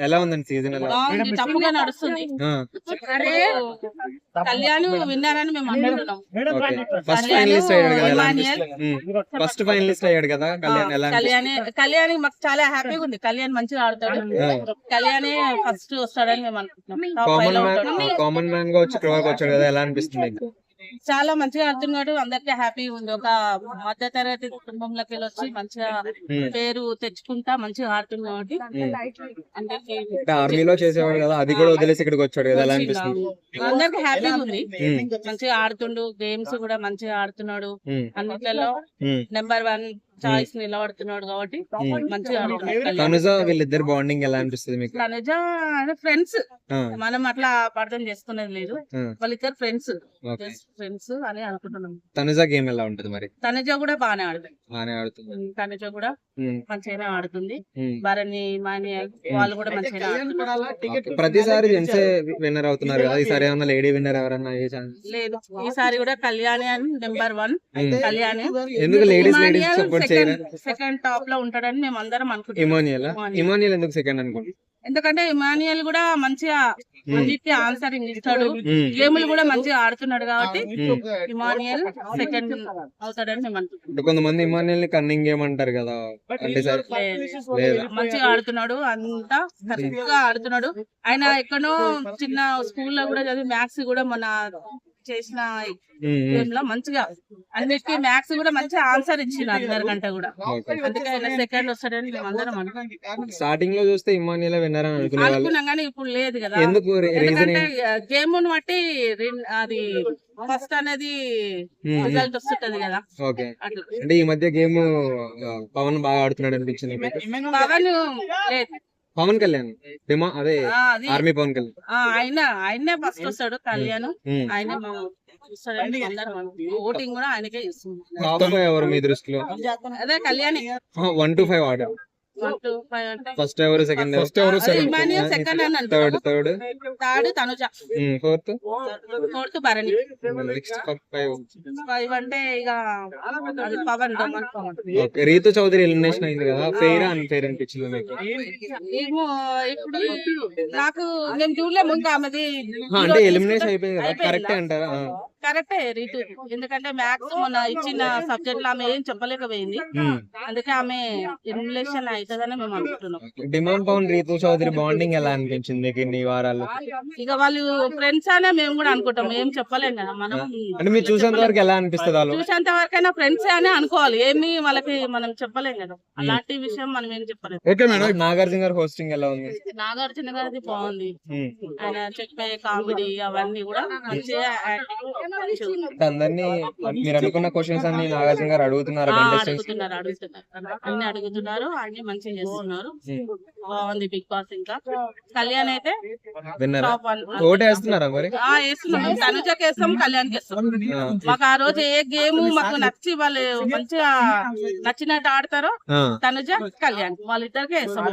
ఎలా ఉందండి సీజన్ ఎలా బాగుంది టప్పుగా నడుస్తుంది ఆ, అరే కళ్యాణ్ విన్నారని మేము అనుకుంటున్నాం. ఓకే. ఫస్ట్ ఫైనలిస్ట్ అయ్యాడు కదా ఎలా ఇమానియల్. అనిపిస్తుంది? ఫస్ట్ ఫైనలిస్ట్ అయ్యాడు కదా కళ్యాణ్ ఎలా కళ్యాణ్ కళ్యాణ్ మాకు చాలా హ్యాపీగా ఉంది. కళ్యాణ్ మంచిగా ఆడతాడు. కళ్యాణ్ ఫస్ట్ వస్తాడని మేము అనుకుంటున్నాం. కామన్ మ్యాన్ ఉంటాడు. కామన్ మ్యాన్గా వచ్చి క్రోకి వచ్చాడు కదా ఎలా అనిపిస్తుంది? చాలా మంచిగా ఆడుతున్నాడు. అందరికి హ్యాపీగా ఉంది. ఒక మధ్య తరగతి కుటుంబంలోకి వెళ్ళి వచ్చి మంచిగా ఉమ్. పేరు తెచ్చుకుంటా మంచిగా ఆడుతుంది కాబట్టి అందరికి అంటే ఆర్మీలో చేసేవాడు కదా అది కూడా వదిలేసి ఇక్కడికి వచ్చాడు కదా ఎలా అనిపిస్తుంది. అందరికి హ్యాపీగా ఉంది. ఉమ్, మంచిగా ఆడుతుండు. గేమ్స్ కూడా మంచిగా ఆడుతున్నాడు. అన్నిట్లలో. నెంబర్ వన్ చాయిస్ నిలబడుతున్నాడు కాబట్టి మంచిగా. తనుజ వీళ్ళిద్దరు బాండింగ్ ఎలా అనిపిస్తుంది మీకు? తనుజ ఫ్రెండ్స్ మనం అట్లా అర్థం చేసుకునేది లేదు. వాళ్ళిద్దరు ఫ్రెండ్స్ ఫ్రెండ్స్ అని అనుకుంటున్నాం. తనుజ గేమ్ ఎలా ఉంటుంది మరి? తనుజ కూడా బాగానే ఆడుతుంది. బాగానే ఆడుతుంది. తనుజ కూడా ఉమ్, మంచిగానే ఆడుతుంది. భరణి మాని వాళ్ళు కూడా మంచిగా. ప్రతిసారి జెంట్సే విన్నర్ అవుతున్నారు కదా ఈసారి ఏమన్నా లేడీ విన్నర్ ఎవరన్నా అయ్యే ఛాన్స్ లేదు. ఈసారి కూడా కళ్యాణి అని నెంబర్ వన్ కళ్యాణి. ఎందుకు లేడీస్ లేడీస్ సపోర్ట్ సెకండ్ టాప్లో ఉంటాడని మేము అందరం అనుకుంటున్నాం ఇమానియల్ ఎందుకు సెకండ్ అనుకోండి ఎందుకంటే ఇమానియల్ కూడా మంచిగా అన్నిటికీ ఆన్సరింగ్ ఇస్తాడు. గేములు కూడా మంచిగా ఆడుతున్నాడు కాబట్టి. ఇమానియల్ సెకండ్ అవుతాడని మేము అనుకుంటున్నాం. కొంతమంది ఇమానియల్ని కన్నింగ్ గేమ్ అంటారు కదా అంటే మంచిగా ఆడుతున్నాడు అంతా కరెక్ట్గా ఆడుతున్నాడు. ఆయన ఎక్కడో చిన్న స్కూల్లో కూడా చదివి మ్యాథ్స్ కూడా మన చేసిన లో మంచిగా అన్నిటికీ మ్యాథ్స్ కూడా మంచిగా ఆన్సర్ ఇచ్చిండు అందరికంటే కూడా. ఓకే. అందుకే ఆయన సెకండ్ వస్తాడని మేము అందరం స్టార్టింగ్లో చూస్తే ఇమానియల్ విన్నర్ అని అనుకున్నాం కానీ ఇప్పుడు లేదు కదా. ఎందుకు రీజన్ ఎందుకంటే గేమ్ బట్టి అది ఫస్ట్ అనేది. రిజల్ట్ వస్తుంటది కదా. అంటే ఈ మధ్య గేమ్ పవన్ బాగా ఆడుతున్నాడు అనిపించింది పవన్ లేదు. పవన్ కళ్యాణ్. డిమా అదే ఆర్మీ పవన్ కళ్యాణ్. ఆయన ఆయనే ఫస్ట్ వస్తాడు కళ్యాణ్. ఆయనే. ఓటింగ్ కూడా ఆయనకే ఎవరు మీ దృష్టిలో? అదే Kalyan. One two five order first ఎవరు సెకండ్ ఫస్ట్ ఎవరు second third third? Third Tanuja. Fourth? Fourth Bharani. Next five five అంటే ఇక అది పవన్ రీతు చౌదరి ఎలిమినేషన్ అయింది కదా ఫెయిర్ అని ఫెయిర్ అనిపించింది మీకు. ఏమో ఇప్పుడు నాకు నేను చూడలేము ఇంకా ఆమెది అంటే ఎలిమినేషన్ అయిపోయింది కదా? కరెక్టే అంటారా. కరెక్టే రీతు. ఎందుకంటే మ్యాథ్స్ మొన్న ఇచ్చిన సబ్జెక్ట్లో ఆమె ఏం చెప్పలేకపోయింది. అందుకే ఆమె ఎలిమినేషన్ అవుతుందని మేము అనుకుంటున్నాం. డిమాండ్ పవన్ రీతు చౌదరి బాండింగ్ ఎలా అనిపించింది మీకు ఇన్ని వారాలు ఇక వాళ్ళు ఫ్రెండ్స్ అనే మేము కూడా అనుకుంటాం. ఏం చెప్పలేం కదా మనం అంటే మీరు చూసేంత వరకు ఎలా అనిపిస్తుంది వాళ్ళు? చూసేంత వరకైనా ఫ్రెండ్స్ అనే అనుకోవాలి. ఏమి వాళ్ళకి మనం చెప్పలేం కదా. అలాంటి విషయం మనం ఏం చెప్పలేం. ఓకే మేడం నాగార్జున గారి హోస్టింగ్ ఎలా ఉంది? నాగార్జున గారిది బాగుంది. ఆయన చెప్పే కామెడీ అవన్నీ కూడా మంచిగా అందరినీ మీరు అనుకున్న క్వశ్చన్స్ అన్ని నాగార్జున గారు అడుగుతున్నారు? అన్ని అడుగుతున్నారు. అన్ని మంచిగా చేస్తున్నారు. బాగుంది బిగ్ బాస్ ఇంకా. కళ్యాణ్ అయితే టాప్ వన్ వేస్తున్నాం. తనుజకి వేస్తాం కళ్యాణ్ వేస్తాం. మాకు ఆ రోజు ఏ గేమ్ మాకు నచ్చి వాళ్ళు మంచిగా నచ్చినట్టు ఆడతారో తనుజ కళ్యాణ్ వాళ్ళిద్దరికే వేస్తాం.